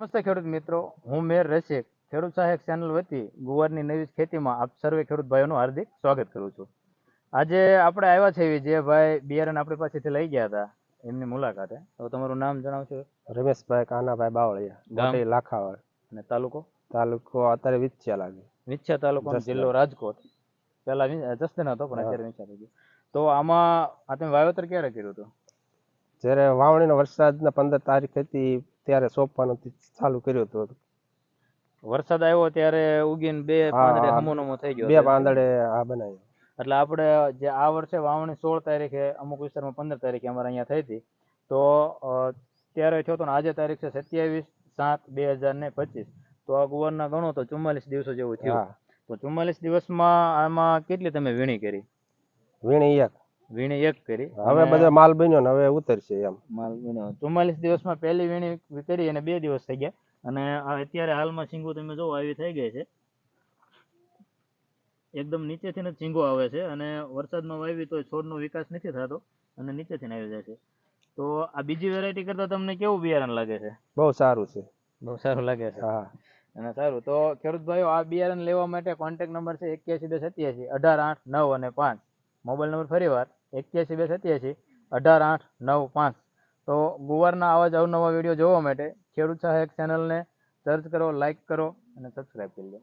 નમસ્તે ખેડૂત મિત્રો હું મેર રસિક ખેડૂત સહાયક ચેનલ વતી ગુવારની નવી ખેતીમાં આપ સર્વે ખેડૂત ભાઈઓનું હાર્દિક સ્વાગત કરું છું. આજે આપણે આવ્યા છે જે ભાઈ બિયારણ આપણી પાસેથી લઈ ગયા હતા એમની મુલાકાતે. તો તમારું નામ જણાવશો? રમેશભાઈ કાનાભાઈ બાવળિયા ગામ? લાખાવાડ. અને તાલુકો? તાલુકો અત્યારે વિછ્યા લાગે. વિછ્યા તાલુકો જિલ્લો રાજકોટ. પહેલા વિ- જસદણ હતો પણ અત્યારે વિછ્યા થઈ ગયું. તો આમાં આ તમે વાવેતર ક્યારે કર્યું હતું? જ્યારે વાવણીનો વરસાદના પંદર તારીખ હતી ત્યારે સોંપવાનું ચાલુ કર્યું હતું વરસાદ આવ્યો ત્યારે ઉગીને બે પાંદડે હમોનમો થઈ ગયો બે પાંદડે આ બનાવ્યો. એટલે આપણે જે આ વર્ષે વાવણી સોળ તારીખે અમુક વિસ્તારમાં પંદર તારીખે અમારે અહીંયા થઈ હતી. તો ત્યારે થયો તો આજે તારીખ છે સત્યાવીસ સાત બે હજાર ને પચીસ. તો આ ગુવારના ગણો તો ચુમ્માલીસ દિવસો જેવું થયું. તો ચુમ્માલીસ દિવસમાં આમાં કેટલી તમે વીણી કરી? વીણી એક. વીણી એક કરી. હવે બધો માલ બન્યો ને હવે ઉતરશે એમ. માલ બન્યો. ચુમ્માલીસ દિવસમાં પહેલી વીણી કરી અને બે દિવસ થઈ ગયા. અને અત્યારે હાલમાં સિંગો તમે જોવો આવી થઈ ગઈ છે. એકદમ નીચેથી જ શીંગો આવે છે. અને વરસાદમાં વાવી તો છોડનો વિકાસ નથી થતો અને નીચેથી આવી જાય છે. તો આ બીજી વેરાયટી કરતા તમને કેવું બિયારણ લાગે છે? બહુ સારું છે. બહુ સારું લાગે છે. હા. અને સારું. તો ખેડૂત ભાઈઓ આ બિયારણ લેવા માટે કોન્ટેક્ટ નંબર છે એક્યાસી બે સત્યાસી અઢાર આઠ નવ અને પાંચ. મોબાઈલ નંબર ફરી વાર. એક્યાસી બે સત્યાસી, અઢાર આઠ નવ પાંચ. તો ગુવારના આવા જ અવનવા વીડિયો જોવા માટે ખેડૂત સહાયક ચેનલને સર્ચ કરો લાઈક કરો અને સબસ્ક્રાઈબ કરી દો